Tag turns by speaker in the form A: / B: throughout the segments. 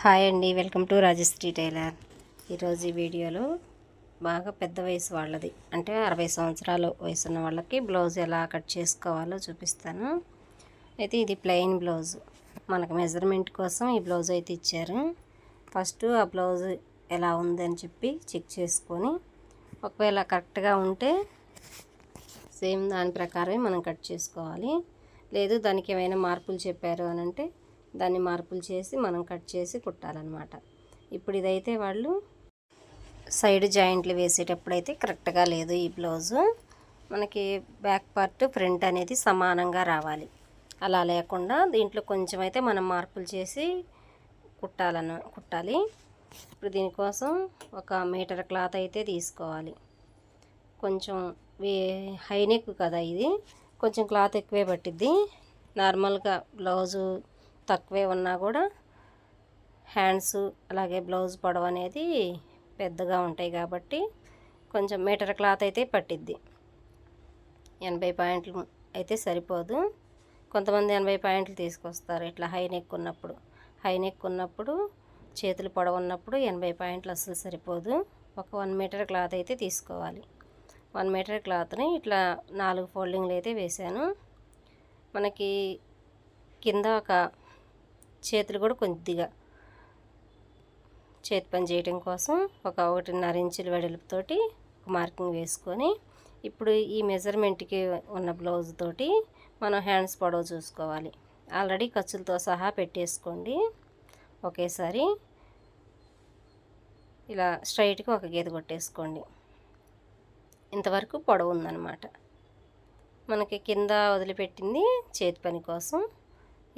A: Hi అండి welcome to Rajshri tailor. ఈరోజు ఈ వీడియోలో బాగా పెద్ద వయసు వాళ్ళది. అంటే అరవై సంవత్సరాల వయసు ఉన్న వాళ్ళకి బ్లౌజ్ ఎలా కట్ చేసుకోవాలో చూపిస్తాను. అయితే ఇది ప్లెయిన్ బ్లౌజ్. మనకు మెజర్మెంట్ కోసం ఈ బ్లౌజ్ అయితే ఇచ్చారు. ఫస్ట్ ఆ బ్లౌజ్ ఎలా ఉందని చెప్పి చెక్ చేసుకొని ఒకవేళ కరెక్ట్గా ఉంటే సేమ్ దాని ప్రకారమే మనం కట్ చేసుకోవాలి. లేదు దానికి ఏమైనా మార్పులు చెప్పారు అని అంటే దాన్ని మార్పులు చేసి మనం కట్ చేసి కుట్టాలన్నమాట. ఇప్పుడు ఇదైతే వాళ్ళు సైడ్ జాయింట్లు వేసేటప్పుడైతే కరెక్ట్గా లేదు ఈ బ్లౌజు. మనకి బ్యాక్ పార్ట్ ఫ్రంట్ అనేది సమానంగా రావాలి. అలా లేకుండా దీంట్లో కొంచెం అయితే మనం మార్పులు చేసి కుట్టాలను కుట్టాలి. ఇప్పుడు దీనికోసం ఒక మీటర్ క్లాత్ అయితే తీసుకోవాలి. కొంచెం వే- హైనెక్ కదా ఇది. కొంచెం క్లాత్ ఎక్కువే పట్టిద్ది. నార్మల్గా బ్లౌజు తక్కువే ఉన్నా కూడా హ్యాండ్స్ అలాగే బ్లౌజ్ పొడవు అనేది పెద్దగా ఉంటాయి కాబట్టి కొంచెం మీటర్ క్లాత్ అయితే పట్టిద్ది. ఎనభై పాయింట్లు అయితే సరిపోదు. కొంతమంది ఎనభై పాయింట్లు తీసుకొస్తారు ఇట్లా హై నెక్ ఉన్నప్పుడు. హై నెక్ ఉన్నప్పుడు చేతులు పొడవు ఉన్నప్పుడు ఎనభై పాయింట్లు అస్సలు సరిపోదు. ఒక వన్ మీటర్ క్లాత్ అయితే తీసుకోవాలి. వన్ మీటర్ క్లాత్ని ఇట్లా నాలుగు ఫోల్డింగ్లు అయితే వేశాను. మనకి కింద ఒక చేతులు కూడా కొద్దిగా చేతి పని చేయడం కోసం ఒక ఒకటిన్నర ఇంచుల వెడల్పుతోటి ఒక మార్కింగ్ వేసుకొని ఇప్పుడు ఈ మెజర్మెంట్కి ఉన్న బ్లౌజ్ తోటి మనం హ్యాండ్స్ పొడవు చూసుకోవాలి. ఆల్రెడీ ఖర్చులతో సహా పెట్టేసుకోండి. ఒకేసారి ఇలా స్ట్రైట్గా ఒక గీత కొట్టేసుకోండి. ఇంతవరకు పొడవు ఉందన్నమాట. మనకి కింద వదిలిపెట్టింది చేతి పని కోసం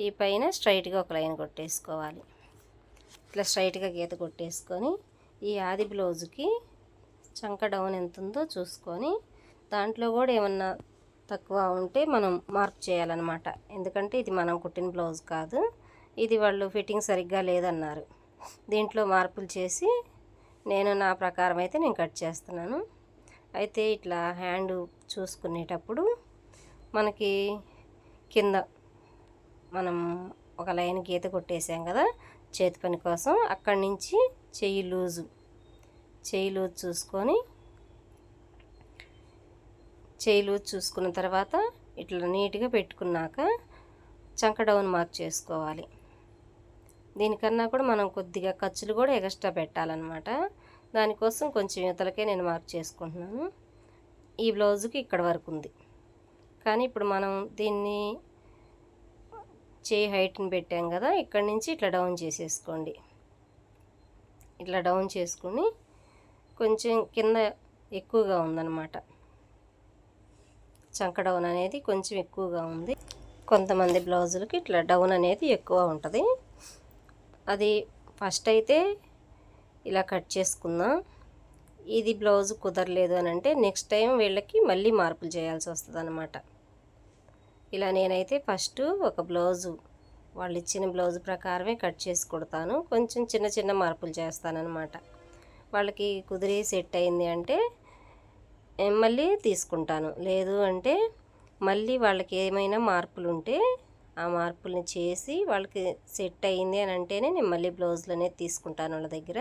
A: ఈ పైన స్ట్రైట్గా ఒక లైన్ కొట్టేసుకోవాలి. ఇట్లా స్ట్రైట్గా గీత కొట్టేసుకొని ఈ ఆది బ్లౌజ్కి చంక డౌన్ ఎంత ఉందో చూసుకొని దాంట్లో కూడా ఏమన్నా తక్కువ ఉంటే మనం మార్క్ చేయాలన్నమాట. ఎందుకంటే ఇది మనం కుట్టిన బ్లౌజ్ కాదు. ఇది వాళ్ళు ఫిట్టింగ్ సరిగ్గా లేదన్నారు. దీంట్లో మార్పులు చేసి నేను నా ప్రకారం అయితే నేను కట్ చేస్తున్నాను. అయితే ఇట్లా హ్యాండ్ చూసుకునేటప్పుడు మనకి కింద మనం ఒక లైన్ గీత కొట్టేసాం కదా చేతి పని కోసం. అక్కడి నుంచి చెయ్యి లూజు. చెయ్యి లూజ్ చూసుకొని చెయ్యి లూజ్ చూసుకున్న తర్వాత ఇట్లా నీట్గా పెట్టుకున్నాక చంక డౌన్ మార్క్ చేసుకోవాలి. దీనికన్నా కూడా మనం కొద్దిగా ఖర్చులు కూడా ఎక్స్ట్రా పెట్టాలన్నమాట. దానికోసం కొంచెం ఇతలకే నేను మార్క్ చేసుకుంటున్నాను. ఈ బ్లౌజ్కి ఇక్కడ వరకు ఉంది. కానీ ఇప్పుడు మనం దీన్ని చేయి హైట్ని పెట్టాం కదా ఇక్కడ నుంచి ఇట్లా డౌన్ చేసేసుకోండి. ఇట్లా డౌన్ చేసుకుని కొంచెం కింద ఎక్కువగా ఉందన్నమాట. చంక డౌన్ అనేది కొంచెం ఎక్కువగా ఉంది. కొంతమంది బ్లౌజులకి ఇట్లా డౌన్ అనేది ఎక్కువ ఉంటుంది. అది ఫస్ట్ అయితే ఇలా కట్ చేసుకుందాం. ఇది బ్లౌజ్ కుదరలేదు అని అంటే నెక్స్ట్ టైం వీళ్ళకి మళ్ళీ మార్పులు చేయాల్సి వస్తుంది ఇలా నేనైతే ఫస్ట్ ఒక బ్లౌజు వాళ్ళు ఇచ్చిన బ్లౌజ్ ప్రకారమే కట్ చేసి కుడతాను. కొంచెం చిన్న చిన్న మార్పులు చేస్తానన్నమాట. వాళ్ళకి కుదిరి సెట్ అయింది అంటే మళ్ళీ తీసుకుంటాను. లేదు అంటే మళ్ళీ వాళ్ళకి ఏమైనా మార్పులు ఉంటే ఆ మార్పుల్ని చేసి వాళ్ళకి సెట్ అయింది అని అంటేనే నేను మళ్ళీ బ్లౌజులు అనేది తీసుకుంటాను వాళ్ళ దగ్గర.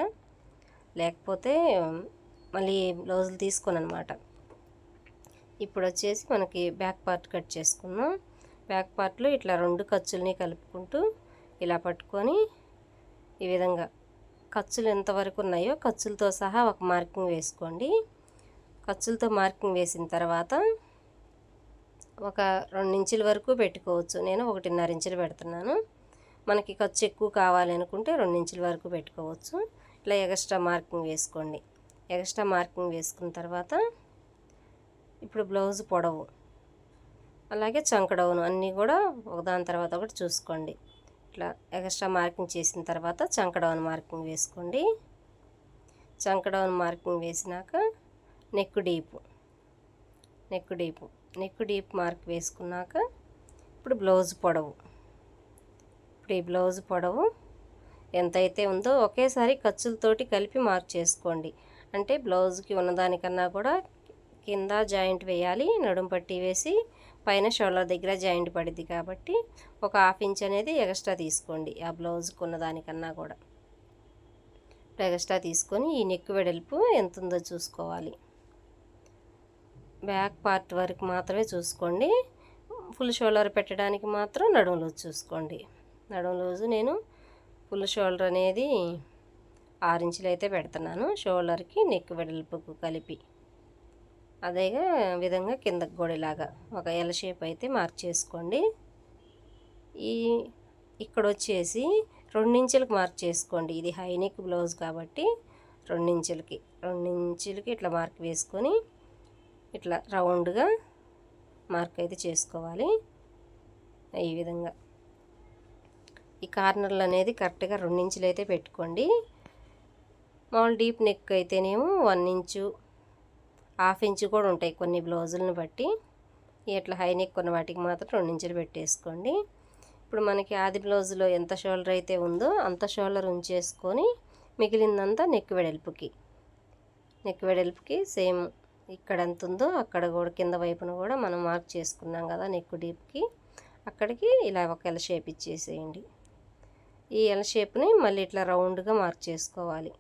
A: లేకపోతే మళ్ళీ బ్లౌజులు తీసుకోను అనమాట ఇప్పుడు వచ్చేసి మనకి బ్యాక్ పార్ట్ కట్ చేసుకుందాం. బ్యాక్ పార్ట్లో ఇట్లా రెండు ఖర్చుల్ని కలుపుకుంటూ ఇలా పట్టుకొని ఈ విధంగా ఖర్చులు ఎంతవరకు ఉన్నాయో ఖర్చులతో సహా ఒక మార్కింగ్ వేసుకోండి. ఖర్చులతో మార్కింగ్ వేసిన తర్వాత ఒక రెండు ఇంచుల వరకు పెట్టుకోవచ్చు. నేను ఒకటిన్నర ఇంచులు పెడుతున్నాను. మనకి ఖర్చు ఎక్కువ కావాలి అనుకుంటే రెండు ఇంచుల వరకు పెట్టుకోవచ్చు. ఇట్లా ఎక్స్ట్రా మార్కింగ్ వేసుకోండి. ఎక్స్ట్రా మార్కింగ్ వేసుకున్న తర్వాత ఇప్పుడు బ్లౌజ్ పొడవు అలాగే చంక డౌన్ అన్నీ కూడా ఒకదాని తర్వాత ఒకటి చూసుకోండి. ఇట్లా ఎక్స్ట్రా మార్కింగ్ చేసిన తర్వాత చంకడౌన్ మార్కింగ్ వేసుకోండి. చంక డౌన్ మార్కింగ్ వేసినాక neck deep neck deep neck deep mark వేసుకున్నాక ఇప్పుడు బ్లౌజ్ పొడవు. ఇప్పుడు ఈ బ్లౌజ్ పొడవు ఎంతైతే ఉందో ఒకేసారి ఖర్చులతోటి కలిపి మార్క్ చేసుకోండి. అంటే బ్లౌజ్కి ఉన్నదానికన్నా కూడా కింద జాయింట్ వేయాలి నడుం పట్టి వేసి పైన షోల్డర్ దగ్గర జాయింట్ పడిద్ది కాబట్టి ఒక హాఫ్ ఇంచ్ అనేది ఎక్స్ట్రా తీసుకోండి ఆ బ్లౌజ్ దానికన్నా కూడా. ఎక్స్ట్రా తీసుకొని ఈ నెక్ వెడల్పు ఎంత ఉందో చూసుకోవాలి. బ్యాక్ పార్ట్ వరకు మాత్రమే చూసుకోండి ఫుల్ షోల్డర్ పెట్టడానికి మాత్రం నడుము లూజ్ చూసుకోండి. నడుము లూజు నేను ఫుల్ షోల్డర్ అనేది ఆరు ఇంచులు అయితే పెడుతున్నాను షోల్డర్కి నెక్ వెడల్పుకు కలిపి. అదే విధంగా కిందకి గోడలాగా ఒక ఎల్ షేప్ అయితే మార్క్ చేసుకోండి. ఈ ఇక్కడ వచ్చేసి రెండించులకు మార్క్ చేసుకోండి. ఇది హైనెక్ బ్లౌజ్ కాబట్టి రెండించులకి రెండించులకి ఇట్లా మార్క్ వేసుకొని ఇట్లా రౌండ్గా మార్క్ అయితే చేసుకోవాలి. ఈ విధంగా. ఈ కార్నర్లు అనేది కరెక్ట్గా రెండించులు అయితే పెట్టుకోండి. మామూలు డీప్ నెక్ అయితేనేమో వన్ ఇంచు హాఫ్ ఇంచు కూడా ఉంటాయి కొన్ని బ్లౌజులను బట్టి. ఇట్లా హైనిక్ కొన్ని వాటికి మాత్రం రెండు ఇంచులు పెట్టేసుకోండి. ఇప్పుడు మనకి ఆది బ్లౌజ్లో ఎంత షోల్డర్ అయితే ఉందో అంత షోల్డర్ ఉంచేసుకొని మిగిలిందంతా నెక్ వెడల్పుకి. నెక్ వెడల్పుకి సేమ్ ఇక్కడ ఎంత ఉందో అక్కడ కూడా కింద వైపున కూడా మనం మార్క్ చేసుకున్నాం కదా నెక్ డీప్కి. అక్కడికి ఇలా ఒక ఎల్ షేప్ ఇచ్చేసేయండి. ఈ ఎల్ షేప్ని మళ్ళీ ఇట్లా రౌండ్గా మార్క్ చేసుకోవాలి.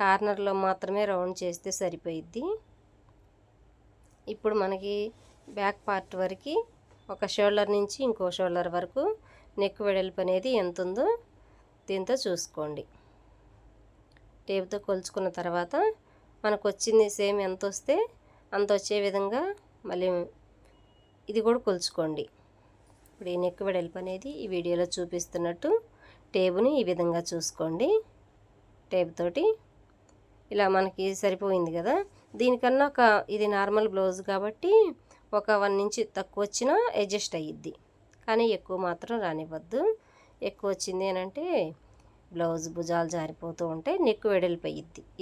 A: కార్నర్లో మాత్రమే రౌండ్ చేస్తే సరిపోయిద్ది. ఇప్పుడు మనకి బ్యాక్ పార్ట్ వరకు ఒక షోల్డర్ నుంచి ఇంకో షోల్డర్ వరకు నెక్ వెడల్పు అనేది ఎంత ఉందో దీంతో చూసుకోండి. టేపుతో కొలుచుకున్న తర్వాత మనకు వచ్చింది సేమ్ ఎంత వస్తే అంత వచ్చే విధంగా మళ్ళీ ఇది కూడా కొలుచుకోండి. ఇప్పుడు ఈ నెక్ వెడల్పు అనేది ఈ వీడియోలో చూపిస్తున్నట్టు టేబుని ఈ విధంగా చూసుకోండి. టేప్ తోటి ఇలా మనకి సరిపోయింది కదా. దీనికన్నా ఒక ఇది నార్మల్ బ్లౌజ్ కాబట్టి ఒక వన్ నుంచి తక్కువ వచ్చినా అడ్జస్ట్ అయ్యిద్ది కానీ ఎక్కువ మాత్రం రానివ్వద్దు. ఎక్కువ వచ్చింది అని అంటే బ్లౌజ్ భుజాలు జారిపోతూ ఉంటే నెక్ వెడల్పు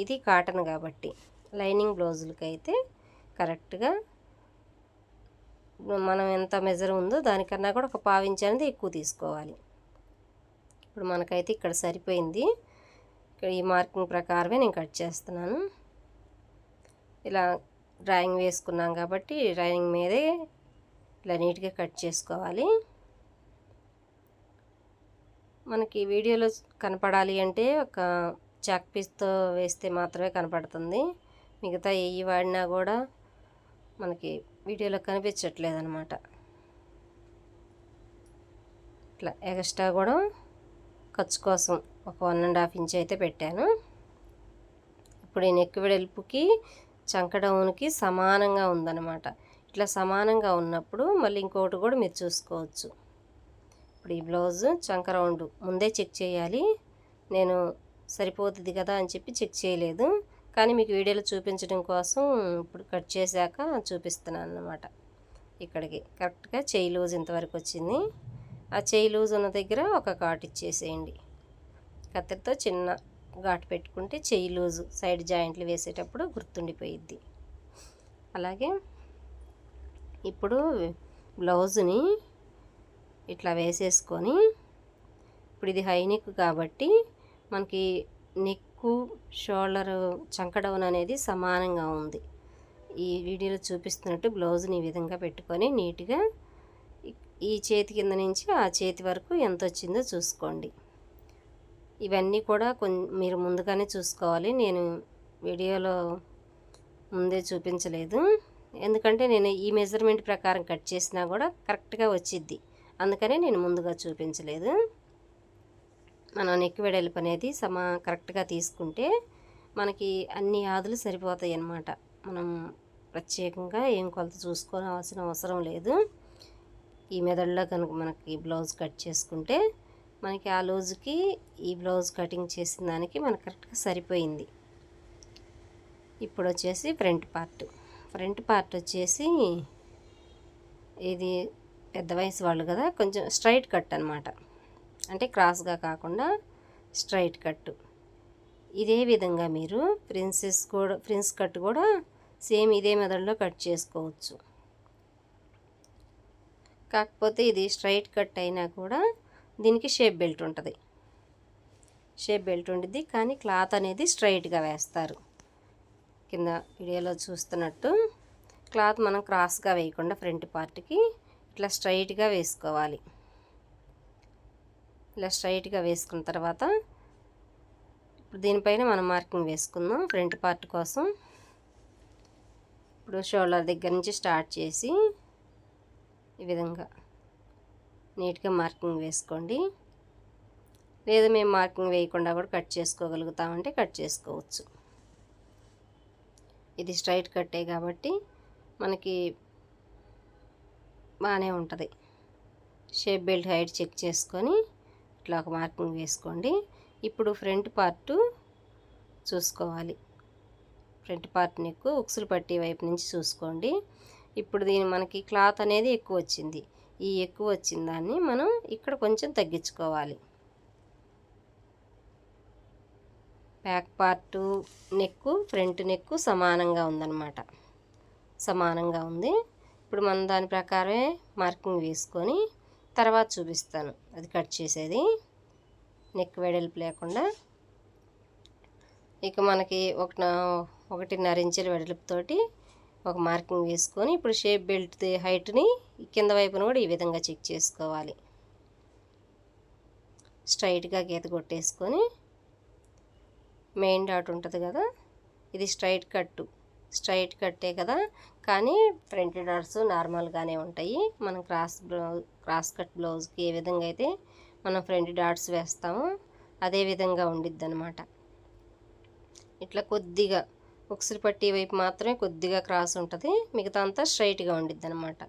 A: ఇది కాటన్ కాబట్టి. లైనింగ్ బ్లౌజులకి అయితే కరెక్ట్గా మనం ఎంత మెజర్ ఉందో దానికన్నా కూడా ఒక పావించి అనేది ఎక్కువ తీసుకోవాలి. ఇప్పుడు మనకైతే ఇక్కడ సరిపోయింది. ఇక్కడ ఈ మార్కింగ్ ప్రకారమే నేను కట్ చేస్తున్నాను. ఇలా డ్రాయింగ్ వేసుకున్నాం కాబట్టి డ్రాయింగ్ మీదే ఇలా నీట్గా కట్ చేసుకోవాలి. మనకి వీడియోలో కనపడాలి అంటే ఒక చాక్ పీస్తో వేస్తే మాత్రమే కనపడుతుంది. మిగతా ఏ వాడినా కూడా మనకి వీడియోలో కనిపించట్లేదు అనమాట ఇట్లా ఎక్స్ట్రా కూడా ఖర్చు కోసం ఒక వన్ అండ్ హాఫ్ ఇంచ్ అయితే పెట్టాను. ఇప్పుడు ఈ నెక్ వెడల్పుకి చంక డౌన్కి సమానంగా ఉందన్నమాట. ఇట్లా సమానంగా ఉన్నప్పుడు మళ్ళీ ఇంకొకటి కూడా మీరు చూసుకోవచ్చు. ఇప్పుడు ఈ బ్లౌజ్ చంక రౌండ్ ముందే చెక్ చేయాలి. నేను సరిపోతుంది కదా అని చెప్పి చెక్ చేయలేదు. కానీ మీకు వీడియోలో చూపించడం కోసం ఇప్పుడు కట్ చేశాక చూపిస్తున్నాను అన్నమాట. ఇక్కడికి కరెక్ట్గా చేయి లూజ్ ఇంతవరకు వచ్చింది. ఆ చేయి లూజ్ ఉన్న దగ్గర ఒక కాట్ ఇచ్చేసేయండి. కత్తెరతో చిన్న ఘాటు పెట్టుకుంటే చెయ్యి లూజు సైడ్ జాయింట్లు వేసేటప్పుడు గుర్తుండిపోయిద్ది. అలాగే ఇప్పుడు బ్లౌజ్ని ఇట్లా వేసేసుకొని ఇప్పుడు ఇది హై నెక్ కాబట్టి మనకి నెక్కు షోల్డర్ చంకడౌన్ అనేది సమానంగా ఉంది. ఈ వీడియోలో చూపిస్తున్నట్టు బ్లౌజ్ని ఈ విధంగా పెట్టుకొని నీట్గా ఈ చేతి కింద నుంచి ఆ చేతి వరకు ఎంత వచ్చిందో చూసుకోండి. ఇవన్నీ కూడా కొంచెం మీరు ముందుగానే చూసుకోవాలి. నేను వీడియోలో ముందే చూపించలేదు. ఎందుకంటే నేను ఈ మెజర్మెంట్ ప్రకారం కట్ చేసినా కూడా కరెక్ట్గా వచ్చిద్ది. అందుకనే నేను ముందుగా చూపించలేదు. మనం నెక్కి వెడల్పు అనేది సమా కరెక్ట్గా తీసుకుంటే మనకి అన్ని ఆదులు సరిపోతాయి అన్నమాట మనం ప్రత్యేకంగా ఏం కొలత చూసుకోవాల్సిన అవసరం లేదు. ఈ మెదడులో కనుక మనకి బ్లౌజ్ కట్ చేసుకుంటే మనకి ఆ లూజుకి ఈ బ్లౌజ్ కటింగ్ చేసిన దానికి మనకు కరెక్ట్గా సరిపోయింది. ఇప్పుడు వచ్చేసి ఫ్రంట్ పార్ట్. ఫ్రంట్ పార్ట్ వచ్చేసి ఇది పెద్ద వయసు వాళ్ళు కదా కొంచెం స్ట్రైట్ కట్ అనమాట అంటే క్రాస్గా కాకుండా స్ట్రైట్ కట్ ఇదే విధంగా మీరు ప్రిన్సెస్ కూడా ప్రిన్స్ కట్ కూడా సేమ్ ఇదే మెథడ్లో కట్ చేసుకోవచ్చు. కాకపోతే ఇది స్ట్రైట్ కట్ అయినా కూడా దీనికి షేప్ బెల్ట్ ఉంటుంది. షేప్ బెల్ట్ ఉంటుంది కానీ క్లాత్ అనేది స్ట్రైట్గా వేస్తారు. కింద వీడియోలో చూస్తున్నట్టు క్లాత్ మనం క్రాస్గా వేయకుండా ఫ్రంట్ పార్ట్కి ఇట్లా స్ట్రైట్గా వేసుకోవాలి. ఇలా స్ట్రైట్గా వేసుకున్న తర్వాత ఇప్పుడు దీనిపైన మనం మార్కింగ్ వేసుకుందాం. ఫ్రంట్ పార్ట్ కోసం ఇప్పుడు షోల్డర్ దగ్గర నుంచి స్టార్ట్ చేసి ఈ విధంగా నీట్గా మార్కింగ్ వేసుకోండి. లేదు మేము మార్కింగ్ వేయకుండా కూడా కట్ చేసుకోగలుగుతామంటే కట్ చేసుకోవచ్చు. ఇది స్ట్రైట్ కట్టే కాబట్టి మనకి బాగానే ఉంటుంది. షేప్ బెల్ట్ హైట్ చెక్ చేసుకొని ఇట్లా ఒక మార్కింగ్ వేసుకోండి. ఇప్పుడు ఫ్రంట్ పార్ట్ చూసుకోవాలి. ఫ్రంట్ పార్ట్ నెక్ ఉక్సులు పట్టి వైపు నుంచి చూసుకోండి. ఇప్పుడు దీని మనకి క్లాత్ అనేది ఎక్కువ వచ్చింది. ఈ ఎక్కువ వచ్చిన దాన్ని మనం ఇక్కడ కొంచెం తగ్గించుకోవాలి. Back part neck front neck సమానంగా ఉందన్నమాట. సమానంగా ఉంది. ఇప్పుడు మనం దాని ప్రకారమే మార్కింగ్ వేసుకొని తర్వాత చూపిస్తాను. అది కట్ చేసేది. నెక్ వెడల్పు లేకుండా. ఇక మనకి ఒక ఒకటిన్నర ఇంచుల వెడల్పుతోటి ఒక మార్కింగ్ వేసుకొని ఇప్పుడు షేప్ బెల్ట్ హైట్ని కింద వైపున కూడా ఈ విధంగా చెక్ చేసుకోవాలి. స్ట్రైట్గా గీత కొట్టేసుకొని మెయిన్ డాట్ ఉంటుంది కదా ఇది స్ట్రైట్ కట్టు స్ట్రైట్ కట్టే కదా కానీ ఫ్రంట్ డాట్స్ నార్మల్గానే ఉంటాయి. మనం క్రాస్ బ్లౌజ్ క్రాస్ కట్ బ్లౌజ్కి ఏ విధంగా అయితే మనం ఫ్రంట్ డాట్స్ వేస్తామో అదే విధంగా ఉండిద్ది అనమాట ఇట్లా కొద్దిగా ఉక్సులు పట్టి వైపు మాత్రమే కొద్దిగా క్రాస్ ఉంటుంది. మిగతా అంతా స్ట్రైట్గా ఉండిద్ది అనమాట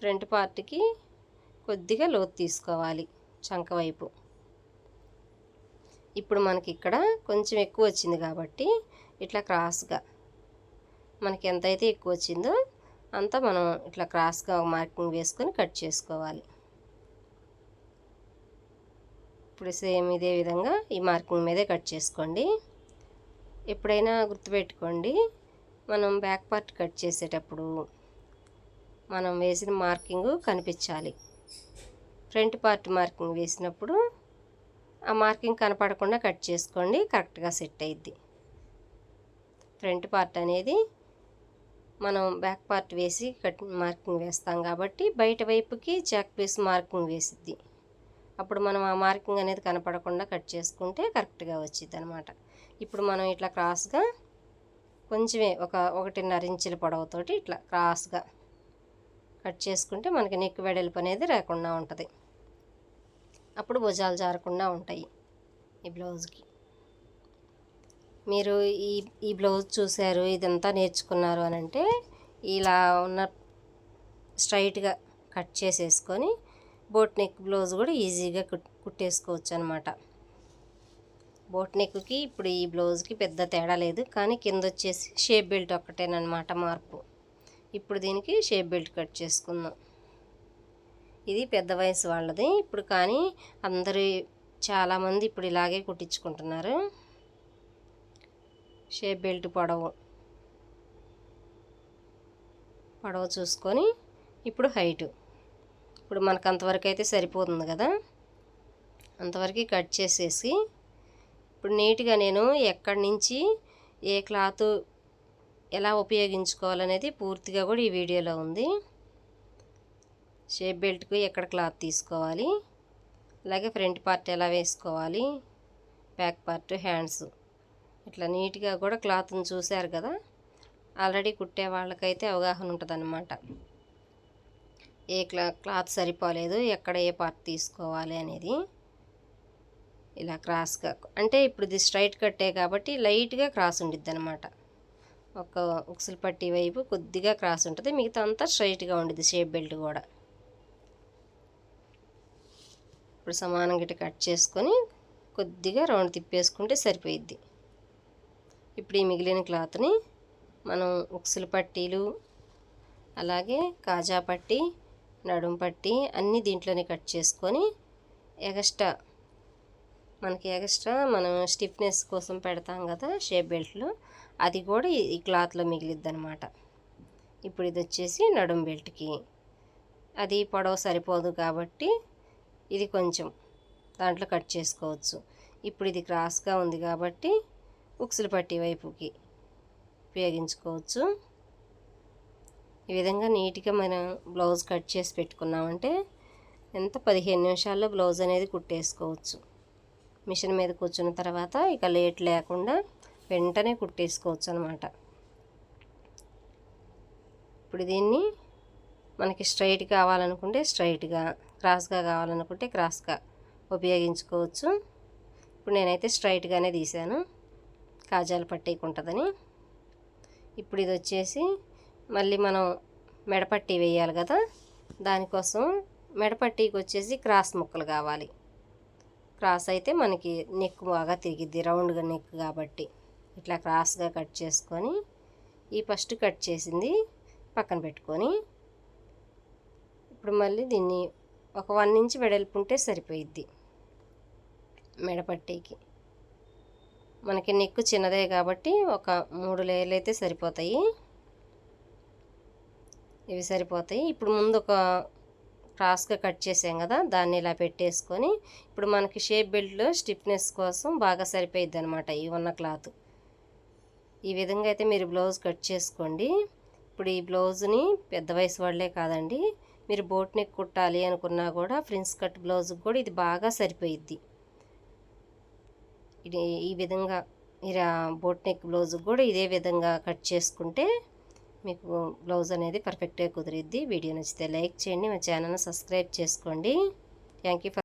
A: ఫ్రంట్ పార్ట్కి కొద్దిగా లోతు తీసుకోవాలి చంక వైపు. ఇప్పుడు మనకి ఇక్కడ కొంచెం ఎక్కువ వచ్చింది కాబట్టి ఇట్లా క్రాస్గా మనకి ఎంతైతే ఎక్కువ వచ్చిందో అంతా మనం ఇట్లా క్రాస్గా మార్కింగ్ వేసుకొని కట్ చేసుకోవాలి. ఇప్పుడు సేమ్ ఇదే విధంగా ఈ మార్కింగ్ మీదే కట్ చేసుకోండి. ఎప్పుడైనా గుర్తుపెట్టుకోండి మనం బ్యాక్ పార్ట్ కట్ చేసేటప్పుడు మనం వేసిన మార్కింగ్ కనిపించాలి. ఫ్రంట్ పార్ట్ మార్కింగ్ వేసినప్పుడు ఆ మార్కింగ్ కనపడకుండా కట్ చేసుకోండి కరెక్ట్గా సెట్ అయిద్ది. ఫ్రంట్ పార్ట్ అనేది మనం బ్యాక్ పార్ట్ వేసి కట్ మార్కింగ్ వేస్తాం కాబట్టి బయట వైపుకి చాక్ పీస్ మార్కింగ్ వేసిద్ది. అప్పుడు మనం ఆ మార్కింగ్ అనేది కనపడకుండా కట్ చేసుకుంటే కరెక్ట్గా వచ్చిద్ది అనమాట ఇప్పుడు మనం ఇట్లా క్రాస్గా కొంచెమే ఒక ఒకటిన్నర ఇంచుల పొడవుతోటి ఇట్లా క్రాస్గా కట్ చేసుకుంటే మనకి నెక్ వెడల్పు అనేది లేకుండా ఉంటుంది. అప్పుడు భుజాలు జారకుండా ఉంటాయి ఈ బ్లౌజ్కి. మీరు ఈ ఈ బ్లౌజ్ చూశారు ఇదంతా నేర్చుకున్నారు అని అంటే ఇలా ఉన్న స్ట్రైట్గా కట్ చేసేసుకొని బోట్ నెక్ బ్లౌజ్ కూడా ఈజీగా కుట్ కుట్టేసుకోవచ్చు అనమాట బోట్ నెక్కి ఇప్పుడు ఈ బ్లౌజ్కి పెద్ద తేడా లేదు. కానీ కింద వచ్చేసి షేప్ బెల్ట్ ఒక్కటేనమాట మార్పు. ఇప్పుడు దీనికి షేప్ బెల్ట్ కట్ చేసుకుందాం. ఇది పెద్ద వయసు వాళ్ళది. ఇప్పుడు కానీ అందరు చాలామంది ఇప్పుడు ఇలాగే కుట్టించుకుంటున్నారు. షేప్ బెల్ట్ పొడవు పొడవు చూసుకొని ఇప్పుడు హైటు. ఇప్పుడు మనకు అంతవరకు అయితే సరిపోతుంది కదా? అంతవరకు కట్ చేసేసి ఇప్పుడు నీట్గా నేను ఎక్కడి నుంచి ఏ క్లాత్ ఎలా ఉపయోగించుకోవాలనేది పూర్తిగా కూడా ఈ వీడియోలో ఉంది. షేప్ బెల్ట్కి ఎక్కడ క్లాత్ తీసుకోవాలి అలాగే ఫ్రంట్ పార్ట్ ఎలా వేసుకోవాలి బ్యాక్ పార్ట్ హ్యాండ్స్ ఇట్లా నీట్గా కూడా క్లాత్ని చూశారు కదా ఆల్రెడీ కుట్టే వాళ్ళకైతే అవగాహన ఉంటుందన్నమాట. ఏ క్లా క్లాత్ సరిపోలేదు ఎక్కడ ఏ పార్ట్ తీసుకోవాలి అనేది. ఇలా క్రాస్గా అంటే ఇప్పుడు ఇది స్ట్రైట్ కట్టే కాబట్టి లైట్గా క్రాస్ ఉండిద్ది అనమాట ఒక ఉక్సులు పట్టి వైపు కొద్దిగా క్రాస్ ఉంటుంది మిగతా అంతా స్ట్రైట్గా ఉండిద్ది షేప్ బెల్ట్ కూడా. ఇప్పుడు సమానంగా ఇటు కట్ చేసుకొని కొద్దిగా రౌండ్ తిప్పేసుకుంటే సరిపోయిద్ది. ఇప్పుడు ఈ మిగిలిన క్లాత్ని మనం ఉక్సులు పట్టీలు అలాగే కాజా పట్టి నడుం పట్టి అన్నీ దీంట్లోనే కట్ చేసుకొని ఎగస్ట్రా మనకి ఎక్స్ట్రా మనం స్టిఫ్నెస్ కోసం పెడతాం కదా షేప్ బెల్ట్లో. అది కూడా ఈ క్లాత్లో మిగిలిద్ది అనమాట ఇప్పుడు ఇది వచ్చేసి నడుం బెల్ట్కి. అది పొడవు సరిపోదు కాబట్టి ఇది కొంచెం దాంట్లో కట్ చేసుకోవచ్చు. ఇప్పుడు ఇది క్రాస్గా ఉంది కాబట్టి ఉక్సులు పట్టి వైపుకి ఉపయోగించుకోవచ్చు. ఈ విధంగా నీట్గా మనం బ్లౌజ్ కట్ చేసి పెట్టుకున్నామంటే ఎంత పదిహేను నిమిషాల్లో బ్లౌజ్ అనేది కుట్టేసుకోవచ్చు. మిషన్ మీద కూర్చున్న తర్వాత ఇక లేట్ లేకుండా వెంటనే కుట్టేసుకోవచ్చు అనమాట ఇప్పుడు దీన్ని మనకి స్ట్రైట్ కావాలనుకుంటే స్ట్రైట్గా క్రాస్గా కావాలనుకుంటే క్రాస్గా ఉపయోగించుకోవచ్చు. ఇప్పుడు నేనైతే స్ట్రైట్గానే తీసాను. కాజాలు పట్టేయకుంటుందని ఇప్పుడు ఇది వచ్చేసి మళ్ళీ మనం మెడపట్టి వేయాలి కదా. దానికోసం మెడపట్టికి వచ్చేసి క్రాస్ ముక్కలు కావాలి. క్రాస్ అయితే మనకి నెక్ బాగా తిరిగిద్ది రౌండ్గా నెక్ కాబట్టి. ఇట్లా క్రాస్గా కట్ చేసుకొని ఈ ఫస్ట్ కట్ చేసింది పక్కన పెట్టుకొని. ఇప్పుడు మళ్ళీ దీన్ని ఒక వన్ ఇంచ్ వెడల్పు ఉంటే సరిపోయిద్ది మెడపట్టీకి. మనకి నెక్ చిన్నదే కాబట్టి ఒక మూడు లేయర్లు అయితే సరిపోతాయి. ఇవి సరిపోతాయి. ఇప్పుడు ముందు ఒక క్రాస్గా కట్ చేసాం కదా దాన్ని ఇలా పెట్టేసుకొని ఇప్పుడు మనకి షేప్ బెల్ట్లో స్టిఫ్నెస్ కోసం బాగా సరిపోయిద్ది అనమాట ఈ ఉన్న క్లాత్. ఈ విధంగా అయితే మీరు బ్లౌజ్ కట్ చేసుకోండి. ఇప్పుడు ఈ బ్లౌజ్ని పెద్ద వయసు వాళ్ళే కాదండి మీరు బోట్ నెక్ కుట్టాలి అనుకున్నా కూడా ఫ్రిన్స్ కట్ బ్లౌజ్కి కూడా ఇది బాగా సరిపోయిద్ది. ఇది ఈ విధంగా మీరు బోట్ నెక్ బ్లౌజ్కి కూడా ఇదే విధంగా కట్ చేసుకుంటే మీకు బ్లౌజ్ అనేది పర్ఫెక్ట్గా కుదిరిద్ది. వీడియో నచ్చితే లైక్ చేయండి. మా ఛానల్ని సబ్స్క్రైబ్ చేసుకోండి. Thank you for